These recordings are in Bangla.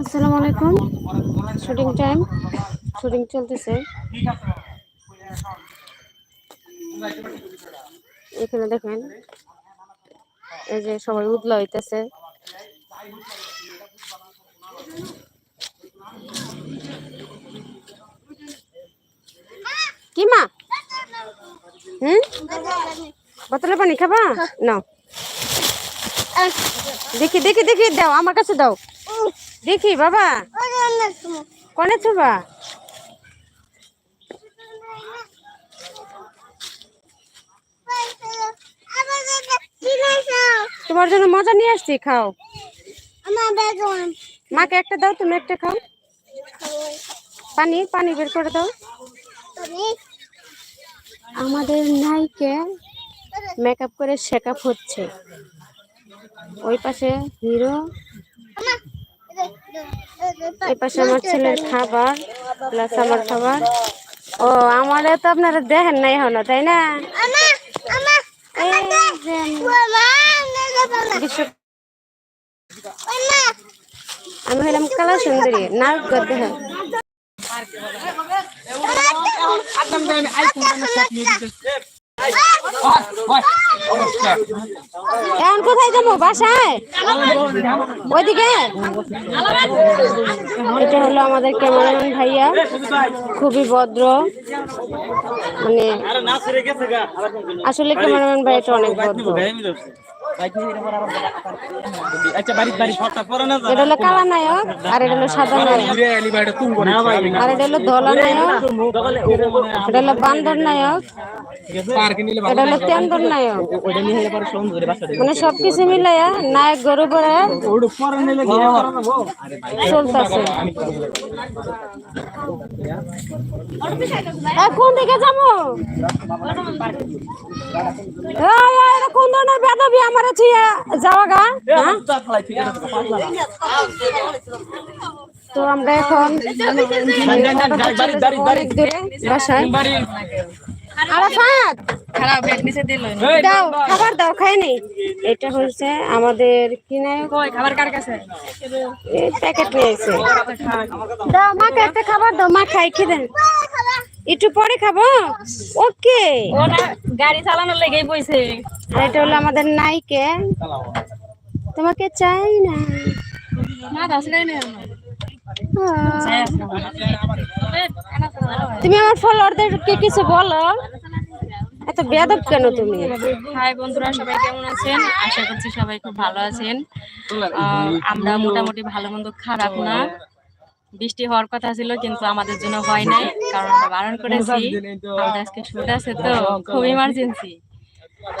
আসসালামু আলাইকুম। শুটিং টাইম শুটিং চলতেছে। এখানে দেখেন, এই যে সবাই উদলা হইতেছে। কি মা? হুম? বোতলে পানি খাবা? নাও। দেখি দেখি দেখি, দাও, আমার কাছে দাও। দেখি, বাবা। কনে ছবা? তোমার জন্য মজা নিয়ে আসছি, খাও। মাকে একটা দাও, তুমি একটা খাও। পানি পানি বের করে দাও। আমাদের নাইকে মেকআপ করে শেকআপ হচ্ছে। ওই পাশে হিরো এই পাশে আমার ছেলের খাবার প্লাস আমার খাবার ও আমারে তো আপনারা দেখেন নাই এখনও তাই না আমি হলাম কালা সুন্দরী নাচ করতে হয় এখন কোথায় যাব বাসায় ওইদিকে এটা হলো আমাদের ক্যামেরাম্যান ভাইয়া খুবই ভদ্র মানে আসলে ক্যামেরাম্যান ভাইয়াটা অনেক ভদ্র আচ্ছা এটা হলো কালা নায়ক আর এটা হলো সাদা নায়ক আর এটা হলো ধলা নায়ক এটা হলো বান্দর নায়ক এটা হলো নায়ক মানে সবকিছু মিলাইয়া নায়ক গরু পরে বউ চলতেছে। কোন দিকে যাব? এই, এই, এটা কোন ধরনের বেদবি? আমার ছিয়া যাওয়া গা হ্যাঁ? তো আমরা এখন বাসায়। আরাফাত খারাপ ব্যাগ নিচে দিল। দাও খাবার দাও খাই নি। এটা হচ্ছে আমাদের কি নায়ক কই খাবার কার কাছে? প্যাকেট নিয়ে দাও মাকে একটা খাবার দাও মা খাই খেদেন একটু পরে খাব? ওকে। ও না গাড়ি চালানোর লেগেই বইছে। আর এটা হলো আমাদের নাইকে। তোমাকে চাই না। না আসলে না তুমি আমার ফলোয়ারদেরকে কিছু বলো। এত বেদব কেন তুমি? হাই বন্ধুরা, সবাই কেমন আছেন? আশা করছি সবাই খুব ভালো আছেন। আমরা মোটামুটি ভালো মন্দ খারাপ না। বৃষ্টি হওয়ার কথা ছিল, কিন্তু আমাদের জন্য হয় নাই, কারণ আমরা বারণ করেছি। আমাদের আজকে শুট আছে তো, খুব ইমার্জেন্সি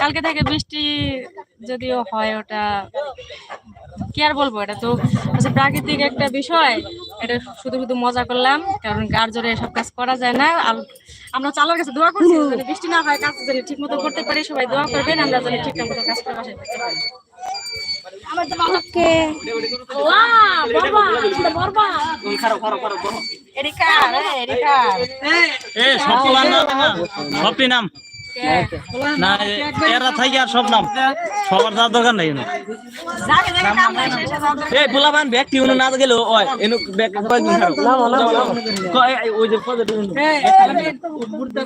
কালকে থেকে বৃষ্টি যদিও হয় ওটা কি আর বলব এটা তো হচ্ছে প্রাকৃতিক একটা বিষয়। এটা শুধু শুধু মজা করলাম কারণ গার জোরে এসব কাজ করা যায় না। আর আমরা চালার কাছে দোয়া করছি যদি বৃষ্টি না হয় কাজ যেন ঠিক মতো করতে পারি সবাই দোয়া করবেন আমরা যেন ঠিক মতো কাজ করে বাসায় ফিরতে পারি। এ সব নাম। না না এরা থাকি আর সব নাম। সবার যাওয়ার দরকার নাই যাও। এই পোলাবান ব্যক্তি উনি না গেল ওই এনু ব্যাগ কয়েকদিন খারাপ না না না ওই যে পজিটিভ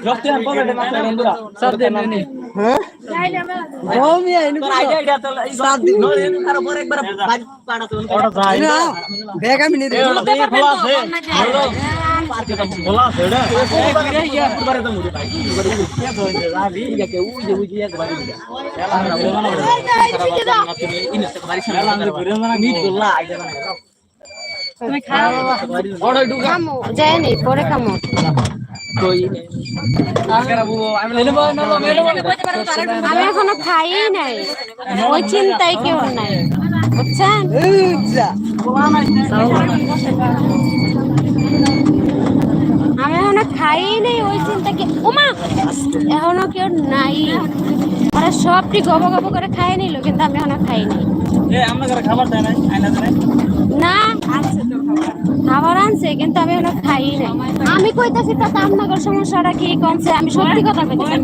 সবটি নাম পজিটিভ আছে বন্ধুরা। সব দেন নি। হ্যাঁ নো না ব্যাগ আমি নিয়ে দিই তুমি খাও। যায়নি পরে বল আমি এখনও খাই নাই ওই চিন্তায় কেউ নাই বুঝছেন আমি এখনও খাই নাই ওই চিন্তা কে? ওমা এখনও কেউ নাই। ওরা সবটি গব গব করে খাই নিল কিন্তু আমি এখনও খাই নাই এ আমরা ঘরে খাবার দেয় না খাবার আনছে কিন্তু আমি এখনও খাই নাই। আমি কইতাছি তাতে আপনাদের সমস্যাটা কি কমছে? আমি সত্যি কথা কইতেছি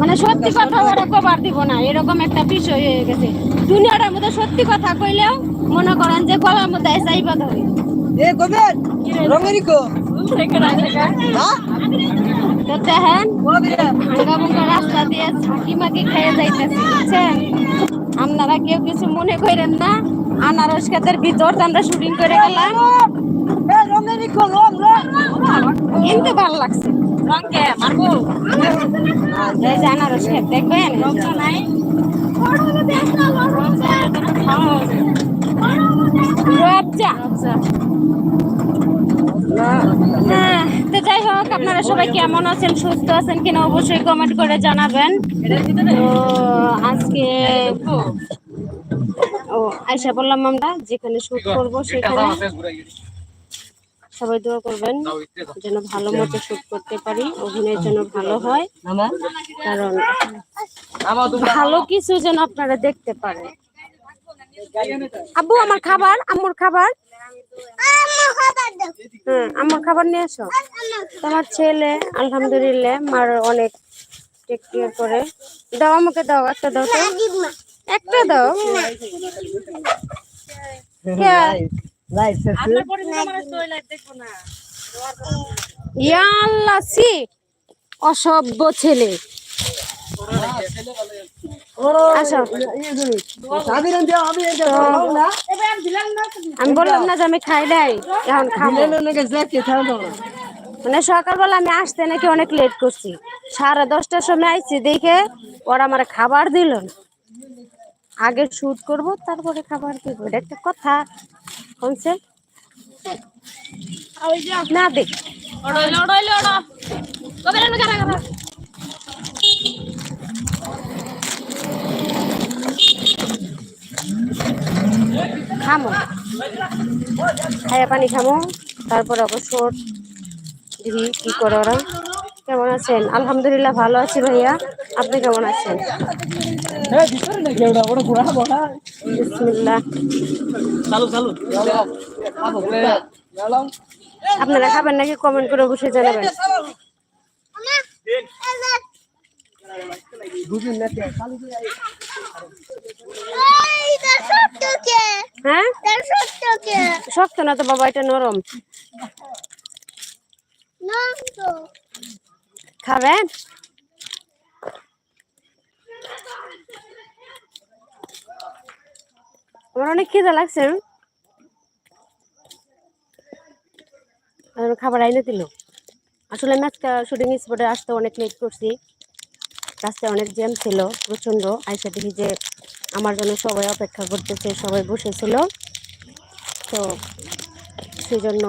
মানে সত্যি কথা ওরা কবার দিব না এরকম একটা বিষয় হয়ে গেছে। দুনিয়াটার মধ্যে সত্যি কথা কইলেও মনে করেন যে গলার মধ্যে চাইবা ধরে। এ গোবেন রঙেরই কো হ্যাঁ? তো দেখেন ভাঙ্গা ভাঙ্গা রাস্তা দিয়ে ঝাঁকি মাকি খেয়ে যাইতেছি বুঝছেন? আপনারা কেউ কিছু মনে করেন না আনারস ক্ষেতের ভিতর আমরা শুটিং করে গেলাম। এ রঙেরই কো রং রং কিন্তু ভালো লাগছে। রঙকে মারবো। যে আনারস ক্ষেত দেখবেন? নাই তো যাই হোক, আপনারা সবাই কেমন আছেন, সুস্থ আছেন কিনা অবশ্যই কমেন্ট করে জানাবেন। তো আজকে ও আয়সা বললাম আমরা, যেখানে শুট করব সেখানে। সবাই দোয়া করবেন যেন ভালো মতো শুট করতে পারি অভিনয় যেন ভালো হয় কারণ ভালো কিছু যেন আপনারা দেখতে পারেন। আব্বু আমার খাবার আম্মুর খাবার? হ্যাঁ আমার খাবার নিয়ে আসো। তোমার ছেলে আলহামদুলিল্লাহ মার অনেক টেক কেয়ার করে। দাও আমাকে দাও একটা দাও তো। একটা দাও। কে? লাইট শেষ ইয়া সি অসভ্য ছেলে। আমি বললাম না যে আমি খাই নাই এখন খাব। মানে সকালবেলা আমি আসতে নাকি অনেক লেট করছি। সাড়ে দশটার সময় আইছি দেখে ওরা আমার খাবার দিল না। আগে শুট করব তারপরে খাবার দিব। এটা একটা কথা। শুনছে না দেখ খামো। খাইয়া পানি খামো। তারপরে অবশ্য দিদি কি করে ওরা? কেমন আছেন? আলহামদুলিল্লাহ ভালো আছি ভাইয়া। আপনি কেমন আছেন? গেলাম আপনারা খাবেন নাকি? কমেন্ট করে অবশ্যই জানাবেন। কে? হ্যাঁ? শক্ত না তো বাবা এটা নরম। খাবেন? আমার অনেক খিদে লাগছে। খাবার আইনে দিল। আসলে আমি আজকে শুটিং স্পটে আসতে অনেক লেট করছি। রাস্তায় অনেক জ্যাম ছিল প্রচণ্ড আইসা দেখি যে আমার জন্য সবাই অপেক্ষা করতেছে, সবাই বসেছিল। তো সেই জন্য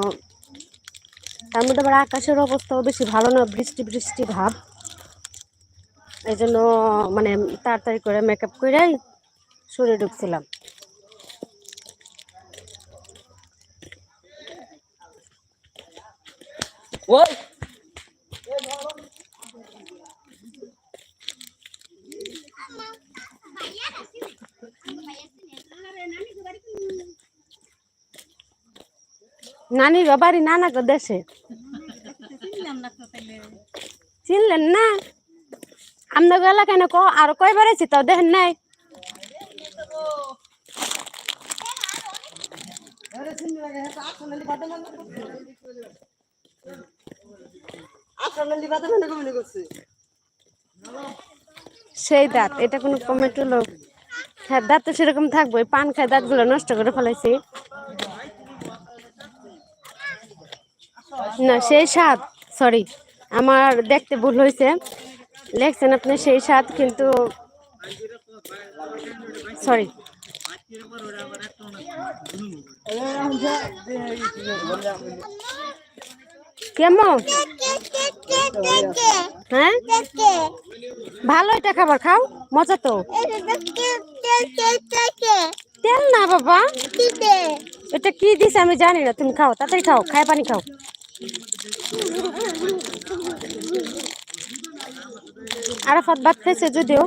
তার মধ্যে আবার আকাশের অবস্থাও বেশি ভালো না, বৃষ্টি বৃষ্টি ভাব। এই জন্য মানে তাড়াতাড়ি করে মেকআপ করে সরে ঢুকছিলাম। ওই! নানির বাড়ি নানা দেশে। চিনলেন না? আপনার এলাকায় না ক- আর কয়বার আছি তাও দেখেন নাই। সেই দাঁত, এটা কোনো কমেন্ট হলো? হ্যাঁ দাঁত তো সেরকম থাকবে পান খায় দাঁতগুলো নষ্ট করে ফেলাইছি। না, সেই স্বাদ সরি আমার দেখতে ভুল হয়েছে। লেখছেন আপনি সেই স্বাদ কিন্তু সরি কেমন? হ্যাঁ? ভালো এটা খাবার, খাও, মজা তো। তেল না বাবা। এটা কি দিছে আমি জানি না, তুমি খাও, তাড়াতাড়ি খাও, খায় পানি খাও। আরাফাত ভাত খাইছে যদিও।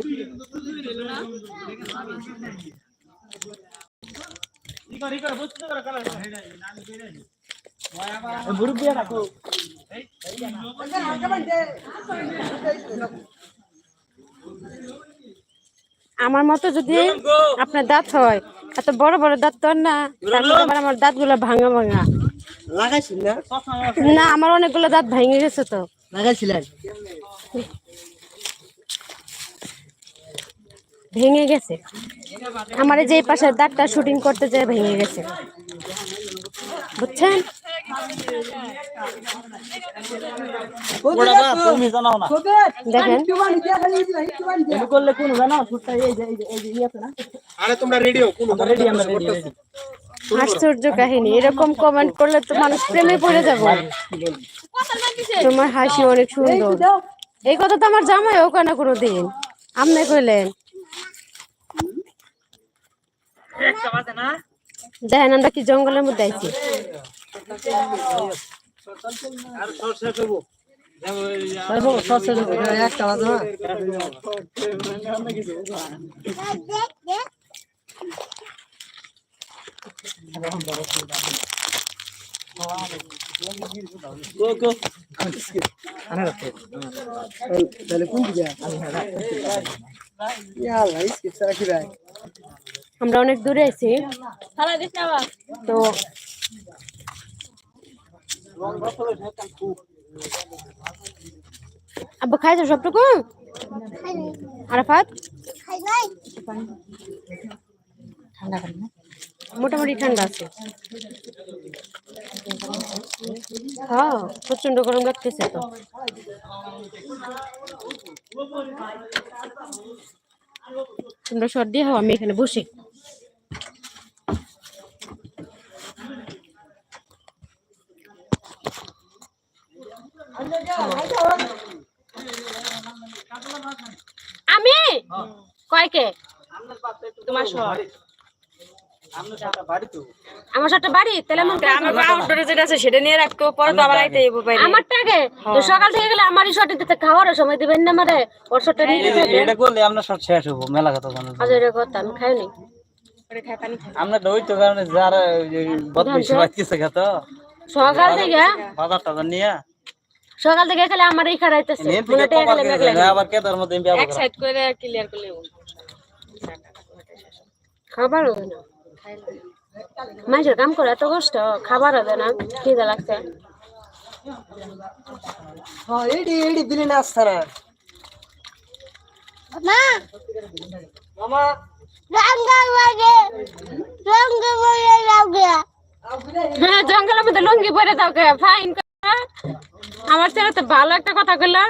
আমার মতো যদি আপনার দাঁত হয় এত বড় বড় দাঁত তো না তার মধ্যে আবার আমার দাঁতগুলো ভাঙা ভাঙা। লাগাইছিল না? না আমার অনেকগুলো দাঁত ভেঙে গেছে তো। লাগাইছিলেন? ভেঙে গেছে। আমার যে পাশের দাঁতটা শুটিং করতে যেয়ে ভেঙে গেছে। বুঝছেন? ওটা না তুমি জানাও না। দেখেন। একটু পানি দিয়া খালি দিলা একটু পানি দিয়া এমনি করলে কোন জানো সুটটা এই যে এই যে এই যে আছে না? আরে তোমরা রেডিও কোন রেডি আমরা রেডি রেডি আশ্চর্য কাহিনী এরকম কমেন্ট করলে তো মানুষ প্রেমে পড়ে যাব। তোমার হাসি অনেক সুন্দর। এই কথা তো আমার জামাই হোক না কোনো দিন আপনি কইলেন দেখেন আমরা কি জঙ্গলের মধ্যে আইছি। একটা আমরা অনেক দূরে আছি। তো আব্বু খাইছো সবটুকু? আরাফাত? মোটামুটি ঠান্ডা আছে। হ্যাঁ প্রচণ্ড গরম লাগতেছে তো। তোমরা সর্দি হও, আমি এখানে বসি। আমি? কয়কে তোমার শহর। আমার সাথে বাড়ি? তাহলে আমার আমার আউটডোরে যেটা আছে সেটা নিয়ে রাখতো পরে তো আবার আইতে এবো বাইরে। আমার টাকে তো সকাল থেকে গেলে আমারই শর্টে দিতে খাওয়ার সময় দিবেন না আমারে। ওর শর্টে নিয়ে যেতে এটা করলে আমরা সব শেষ হব মেলা কথা জানো আজ এটা কথা আমি খাইনি পরে খাই পানি খাই। আমরা তো তো কারণে যারা বদমাইশি বাচ্চা খেত সকাল থেকে? বাজার টাজার নিয়ে। সকাল থেকে খেলে খারাইতেছে মেঘলে আবার মধ্যে এক সাইড করে ক্লিয়ার করলে খাবার হবে না। মাইসের কাম করে এত কষ্ট খাবার হবে না খিদে লাগছে। হ্যাঁ এডি এডি দিলে না আসছে না। মামা। হ্যাঁ জঙ্গলের মধ্যে লুঙ্গি পরে দাও কে ফাইন আমার ছেলে তো ভালো একটা কথা কইলো।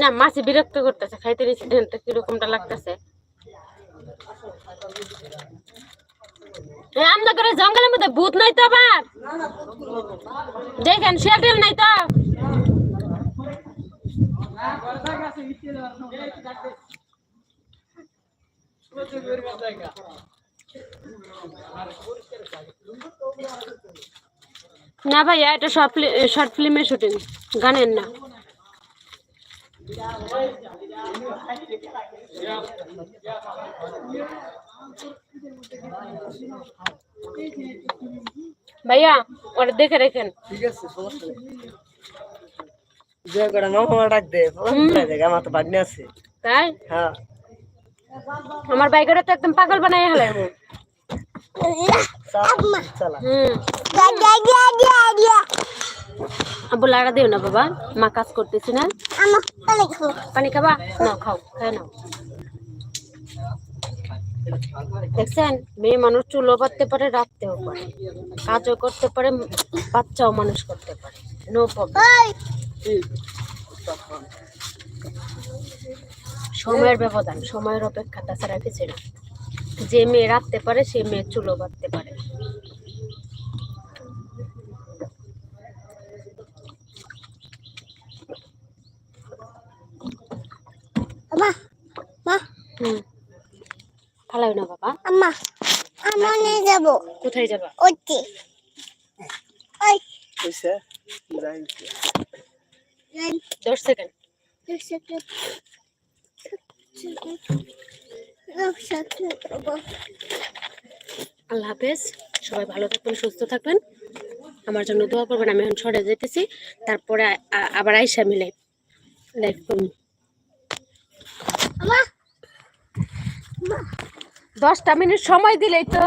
না মাছি বিরক্ত করতেছে খাইতে দিচ্ছি কিরকমটা লাগতেছে। আমরা করে জঙ্গলের মধ্যে ভূত নাই তো আবার? দেখেন শেটেল নাই তো? না ভাইয়া, এটা শর্ট শর্ট ফিল্মের শুটিং, গানের না। ভাইয়া ওটা দেখে রেখেন। ঠিক আছে সমস্যা নেই। যে করে মামা ডাক দে আমার তো বাগনি আছে। তাই? হ্যাঁ। আমার বাইকের তো একদম পাগল বানাই হলে চালা হুম। লাগা দিও না বাবা। মা কাজ করতেছি না। পানি খাবা। না খাও খাই নাও। দেখছেন? মেয়ে মানুষ চুলো বাঁধতে পারে রাখতেও পারে। কাজও করতে পারে বাচ্চাও মানুষ করতে পারে। নো প্রবলেম সময়ের ব্যবধান সময়ের অপেক্ষা তাছাড়া কিছু না। যে মেয়ে রাখতে পারে সে মেয়ে চুলো বাঁধতে পারে। হুম। ফালাও না বাবা? আম্মা আমরা নিয়ে যাব। কোথায় যাবা? ওকে ওই। কইছে যাই। সেকেন্ড। আল্লাহ হাফেজ সবাই ভালো থাকবেন সুস্থ থাকবেন। আমার জন্য দোয়া করবেন আমি এখন সরে যেতেছি। তারপরে আবার আইসা মিলে লাইভ করুন দশটা মিনিট সময় দিলেই তো